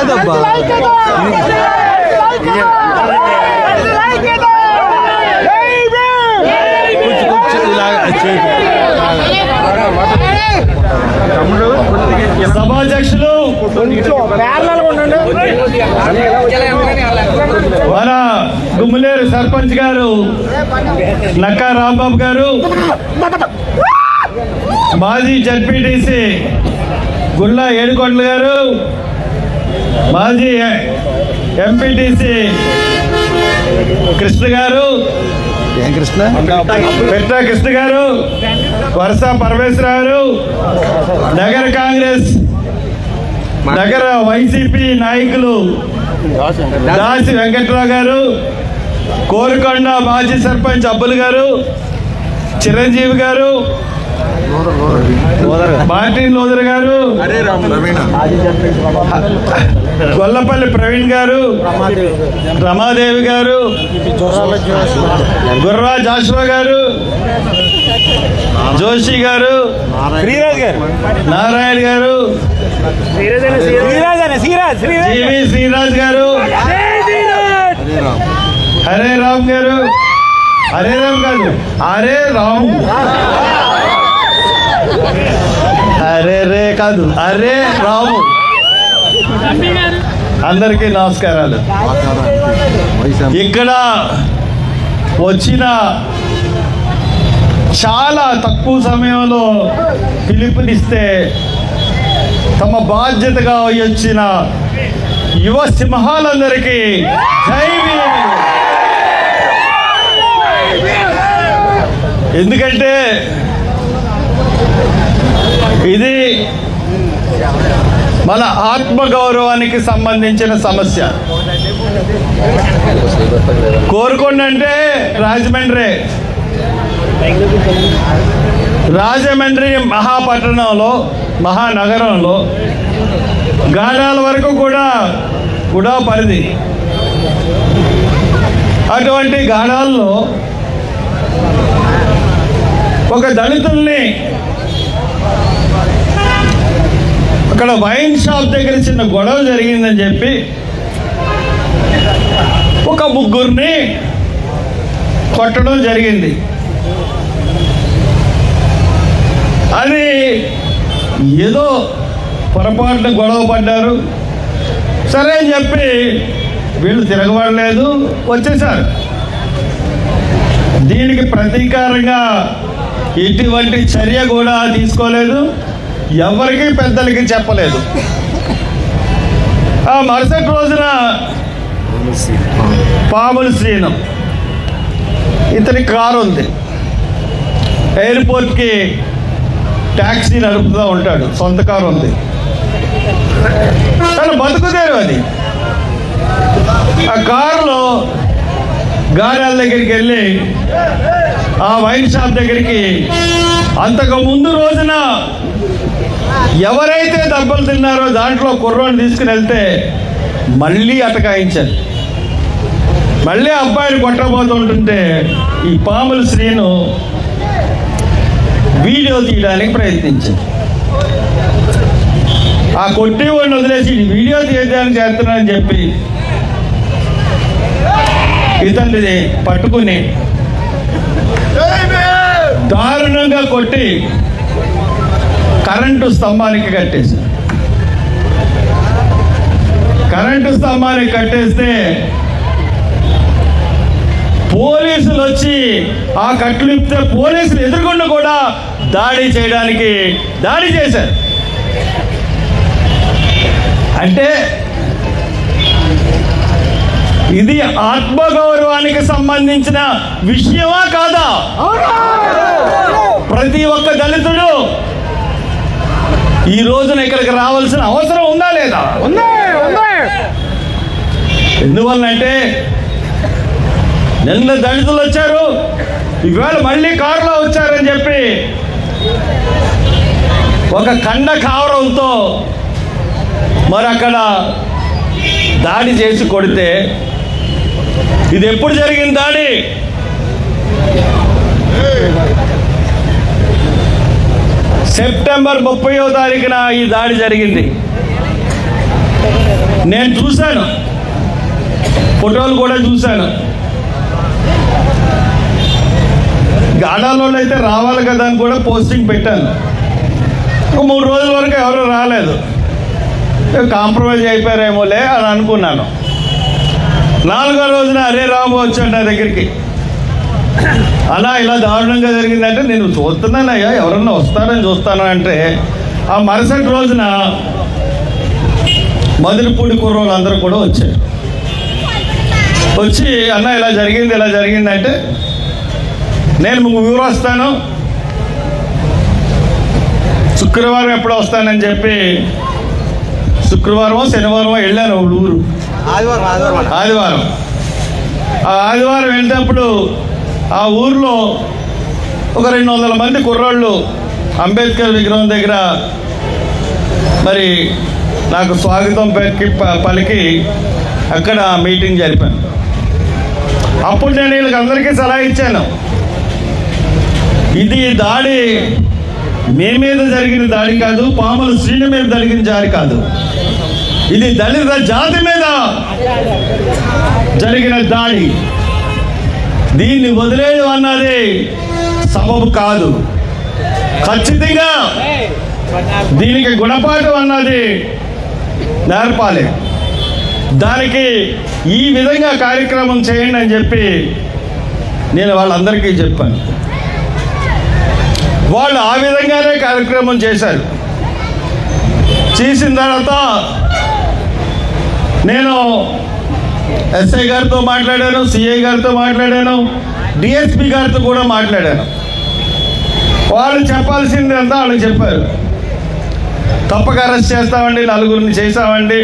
కాదబ్బా. సభాధ్యక్షులు మన గుమ్మలేరు సర్పంచ్ గారు నక్కా రాంబాబు గారు మాజీ జడ్పీటీసీ గుల్లా ఏడుకొండలు గారు మాజీ ఎంపీటీసీ కృష్ణ గారు. ఏం కృష్ణ? పెట్ట కృష్ణ గారు. వరస పరమేశ్వరరావు. గారు నగర కాంగ్రెస్ నగర వైసీపీ నాయకులు దాసి వెంకట్రావు గారు కోరుకొండ మాజీ సర్పంచ్ అబ్బుల్ గారు చిరంజీవి గారు మార్టిన్ లోదర్ గారు. గొల్లపల్లి ప్రవీణ్ గారు. రమాదేవి గారు. గుర్రా జాషువా గారు. జోషి గారు. శ్రీరాజ్ గారు. నారాయణ గారు. శ్రీరాజ్ అనే శ్రీరాజ్ శ్రీరాజ్. జీవి శ్రీరాజ్ గారు. హరే రామ్ గారు. హరే రామ్ కాదు హరే రామ్. అరే రే కాదు. అరే రాము. అందరికీ నమస్కారాలు. ఇక్కడ వచ్చిన చాలా తక్కువ సమయంలో పిలుపునిస్తే తమ బాధ్యతగా వచ్చిన యువ సింహాలందరికీ జై ఎందుకంటే ఇది మన ఆత్మగౌరవానికి సంబంధించిన సమస్య. కోరుకోండి అంటే రాజమండ్రి. రాజమండ్రి మహాపట్టణంలో మహానగరంలో గాడాల వరకు కూడా కూడా పరిధి అటువంటి గాడాల్లో ఒక దళితుల్ని అక్కడ వైన్ షాప్ దగ్గర చిన్న గొడవ జరిగిందని చెప్పి ఒక ముగ్గురిని కొట్టడం జరిగింది. అది ఏదో పొరపాటున గొడవ పడ్డారు. సరే అని చెప్పి వీళ్ళు తిరగబడలేదు వచ్చేసారు. దీనికి ప్రతీకారంగా ఇటువంటి చర్య కూడా తీసుకోలేదు. ఎవరికి పెద్దలకి చెప్పలేదు. ఆ మరుసటి రోజున పాముల శ్రీను ఇతని కారు ఉంది. ఎయిర్పోర్ట్కి ట్యాక్సీ నడుపుతూ ఉంటాడు. సొంత కారు ఉంది. తను బతుకుదేరు అది? ఆ కారులో గారాల దగ్గరికి వెళ్ళి ఆ వైన్ షాప్ దగ్గరికి అంతకు ముందు రోజున ఎవరైతే దెబ్బలు తిన్నారో దాంట్లో కుర్రోని తీసుకుని వెళ్తే మళ్ళీ అటకాయించారు. మళ్ళీ అబ్బాయిని కొట్టబోతుంటుంటే ఈ పాముల శ్రీను వీడియో తీయడానికి ప్రయత్నించింది ఆ కొట్టేవాడిని వదిలేసి వీడియో తీయడానికి చేస్తున్నానని చెప్పి ఇతన్ని పట్టుకుని దారుణంగా కొట్టి కరెంటు స్తంభానికి కట్టేశారు. కరెంటు స్తంభానికి కట్టేస్తే పోలీసులు వచ్చి ఆ కట్లు ఇప్పితే పోలీసులు ఎదుర్కొండ కూడా దాడి చేయడానికి దాడి చేశారు. అంటే ఇది ఆత్మగౌరవానికి సంబంధించిన విషయమా కాదా? ప్రతి ఒక్క దళితుడు ఈ రోజున ఇక్కడికి రావాల్సిన అవసరం ఉందా లేదా? ఎందువల్లంటే నిన్న దళితులు వచ్చారు ఈవేళ మళ్ళీ కారులో వచ్చారని చెప్పి ఒక కండ కావరంతో మరి అక్కడ దాడి చేసి కొడితే ఇది ఎప్పుడు జరిగింది దాడి? సెప్టెంబర్ ముప్పయో తారీఖున ఈ దాడి జరిగింది. నేను చూశాను. ఫోటోలు కూడా చూశాను. గాడాలో అయితే రావాలి కదా అని కూడా పోస్టింగ్ పెట్టాను. ఒక మూడు రోజుల వరకు ఎవరు రాలేదు. కాంప్రమైజ్ అయిపోయారేమోలే అని అనుకున్నాను. నాలుగో రోజున అరే రాము వచ్చాడు నా దగ్గరికి. అలా ఇలా దారుణంగా జరిగిందంటే నేను చూస్తున్నానయ్యా ఎవరన్నా వస్తారని చూస్తాను అంటే ఆ మరుసటి రోజున మదిరిపూడి కుర్రోళ్ళు అందరూ కూడా వచ్చారు. వచ్చి అన్న ఇలా జరిగింది ఇలా జరిగిందంటే నేను ఊరు వస్తాను. శుక్రవారం ఎప్పుడు వస్తానని చెప్పి శుక్రవారమో శనివారమో వెళ్ళాను ఊరు. ఆదివారం ఆదివారం ఆదివారం. ఆ ఆదివారం వెళ్ళినప్పుడు ఆ ఊర్లో ఒక రెండు వందల మంది కుర్రాళ్ళు అంబేద్కర్ విగ్రహం దగ్గర మరి నాకు స్వాగతం పలికి ప- పలికి అక్కడ మీటింగ్ జరిపాను. అప్పుడు నేను వీళ్ళకి అందరికీ సలహా ఇచ్చాను. ఇది దాడి మీ మీద జరిగిన దాడి కాదు పాముల శ్రీని మీద జరిగిన దాడి కాదు. ఇది దళిత జాతి మీద జరిగిన దాడి. దీన్ని వదిలేయడం అన్నది సబబు కాదు. ఖచ్చితంగా దీనికి గుణపాఠం అన్నది నేర్పాలి. దానికి ఈ విధంగా కార్యక్రమం చేయండి అని చెప్పి నేను వాళ్ళందరికీ చెప్పాను. వాళ్ళు ఆ విధంగానే కార్యక్రమం చేశారు. చేసిన తర్వాత నేను ఎస్ఐ గారితో మాట్లాడాను సిఐ గారితో మాట్లాడాను డిఎస్పి గారితో కూడా మాట్లాడాను. వాళ్ళు చెప్పాల్సింది అంతా వాళ్ళకి చెప్పారు. తప్పక అరెస్ట్ చేస్తామండి నలుగురిని చేసామండి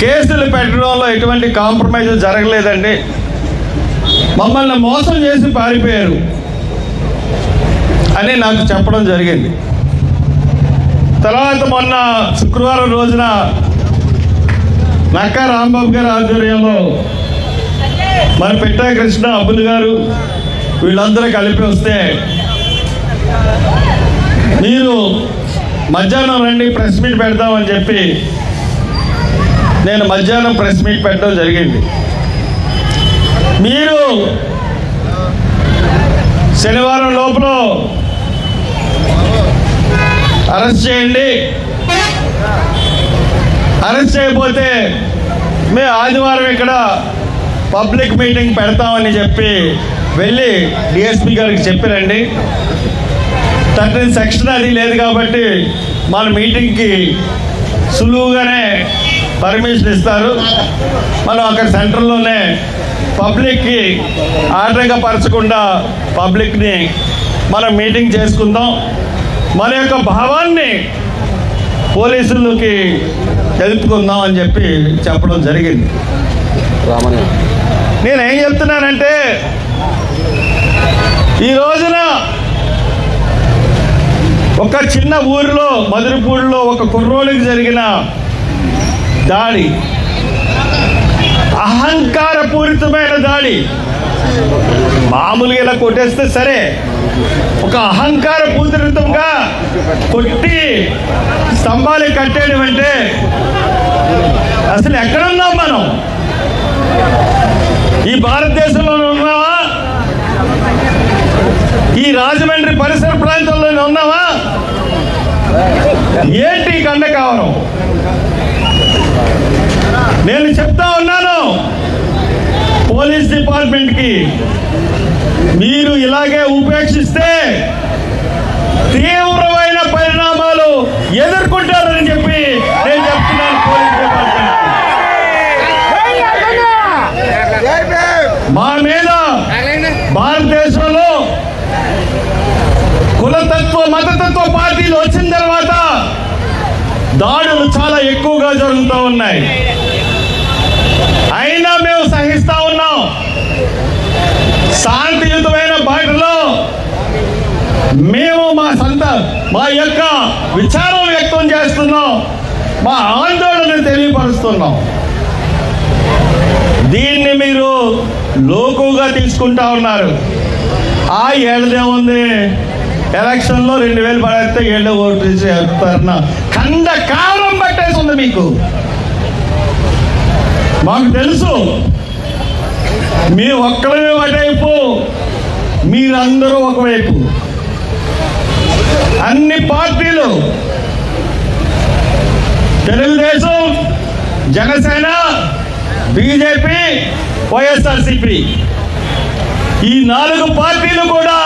కేసులు పెట్టడంలో ఎటువంటి కాంప్రమైజ్ జరగలేదండి. మమ్మల్ని మోసం చేసి పారిపోయారు అని నాకు చెప్పడం జరిగింది. తర్వాత మొన్న శుక్రవారం రోజున నక్కా రాంబాబు గారి ఆధ్వర్యంలో మన పెట్టా కృష్ణ అబ్బుల్ గారు వీళ్ళందరూ కలిపి వస్తే మీరు మధ్యాహ్నం రండి ప్రెస్ మీట్ పెడదామని చెప్పి నేను మధ్యాహ్నం ప్రెస్ మీట్ పెట్టడం జరిగింది. మీరు శనివారం లోపల అరెస్ట్ చేయండి. అరెస్ట్ చేయకపోతే మేము ఆదివారం ఇక్కడ పబ్లిక్ మీటింగ్ పెడతామని చెప్పి వెళ్ళి డిఎస్పి గారికి చెప్పారండి థర్టీన్ సెక్షన్ అది లేదు కాబట్టి మన మీటింగ్కి సులువుగానే పర్మిషన్ ఇస్తారు. మనం అక్కడ సెంటర్లోనే పబ్లిక్కి ఆటంకపరచకుండా పబ్లిక్ని మనం మీటింగ్ చేసుకుందాం. మన యొక్క భావాన్ని పోలీసులకి తెలుపుకుందాం అని చెప్పి చెప్పడం జరిగింది. నేనేం చెప్తున్నానంటే ఈ రోజున ఒక చిన్న ఊరిలో మధురపూడిలో ఒక కుర్రోడికి జరిగిన దాడి. అహంకారపూరితమైన దాడి. మామూలుగా ఇలా కొట్టేస్తే సరే ఒక అహంకార పూతరితంగా కొట్టి స్తంభాలు కట్టేయడం అంటే అసలు ఎక్కడున్నాం మనం? ఈ భారతదేశంలో ఉన్నావా? ఈ రాజమండ్రి పరిసర ప్రాంతంలో ఉన్నావా? ఏంటి కండ కావడం? నేను చెప్తా ఉన్నాను పోలీస్ డిపార్ట్మెంట్కి. మీరు ఇలాగే ఉపేక్షిస్తే తీవ్రమైన పరిణామాలు ఎదుర్కొంటారని చెప్పి నేను చెప్తున్నాను పోలీస్ డిపార్ట్మెంట్ మా మీద భారతదేశంలో కులతత్వ మతతత్వ పార్టీలు వచ్చిన తర్వాత దాడులు చాలా ఎక్కువగా జరుగుతూ ఉన్నాయి. శాంతియుతమైన భాషలో మేము మా సంత మా యొక్క విచారం వ్యక్తం చేస్తున్నాం మా ఆందోళన తెలియపరుస్తున్నాం. దీన్ని మీరు లోకుగా తీసుకుంటా ఉన్నారు. ఆ ఏళ్ళదేముంది ఎలక్షన్లో రెండు వేలు పడేస్తే ఏళ్ళ ఓటు చేస్తారన్న కంద కారం పట్టేసి ఉంది మీకు. మాకు తెలుసు మీ ఒక్కడమే ఒకవైపు మీరందరూ ఒకవైపు. అన్ని పార్టీలు తెలుగుదేశం జనసేన బీజేపీ వైఎస్ఆర్సిపి. ఈ నాలుగు పార్టీలు కూడా